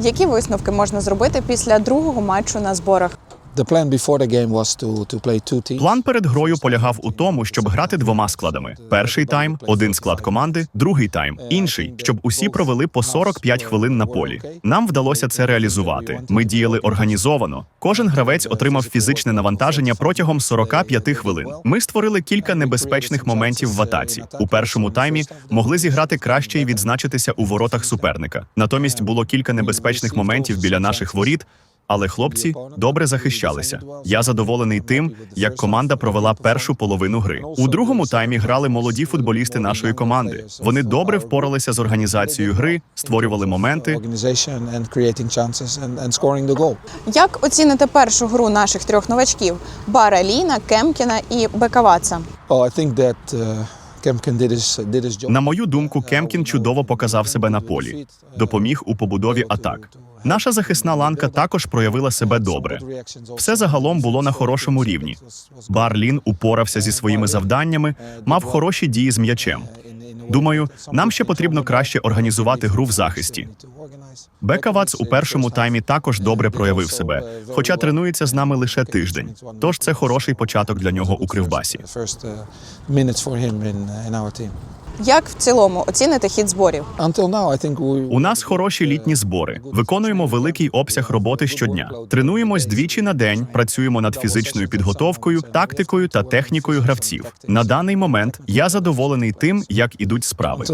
Які висновки можна зробити після другого матчу на зборах? План перед грою полягав у тому, щоб грати двома складами: перший тайм один склад команди, другий тайм інший, щоб усі провели по 45 хвилин на полі. Нам вдалося це реалізувати. Ми діяли організовано. Кожен гравець отримав фізичне навантаження протягом 45 хвилин. Ми створили кілька небезпечних моментів в атаці. У першому таймі могли зіграти краще і відзначитися у воротах суперника. Натомість було кілька небезпечних моментів біля наших воріт. Але хлопці добре захищалися. Я задоволений тим, як команда провела першу половину гри. У другому таймі грали молоді футболісти нашої команди. Вони добре впоралися з організацією гри, створювали моменти. Як оціните першу гру наших трьох новачків: Бара Ліна, Кемкіна і Бекаваца? Oh, uh. На мою думку, Кемкін чудово показав себе на полі, допоміг у побудові атак. Наша захисна ланка також проявила себе добре. Все загалом було на хорошому рівні. Барлін упорався зі своїми завданнями, мав хороші дії з м'ячем. Думаю, нам ще потрібно краще організувати гру в захисті. Бекавац у першому таймі також добре проявив себе, хоча тренується з нами лише тиждень. Тож це хороший початок для нього у Кривбасі. Як в цілому оцінити хід зборів? У нас хороші літні збори. Виконуємо великий обсяг роботи щодня. Тренуємось двічі на день, працюємо над фізичною підготовкою, тактикою та технікою гравців. На даний момент я задоволений тим, як ідуть справи.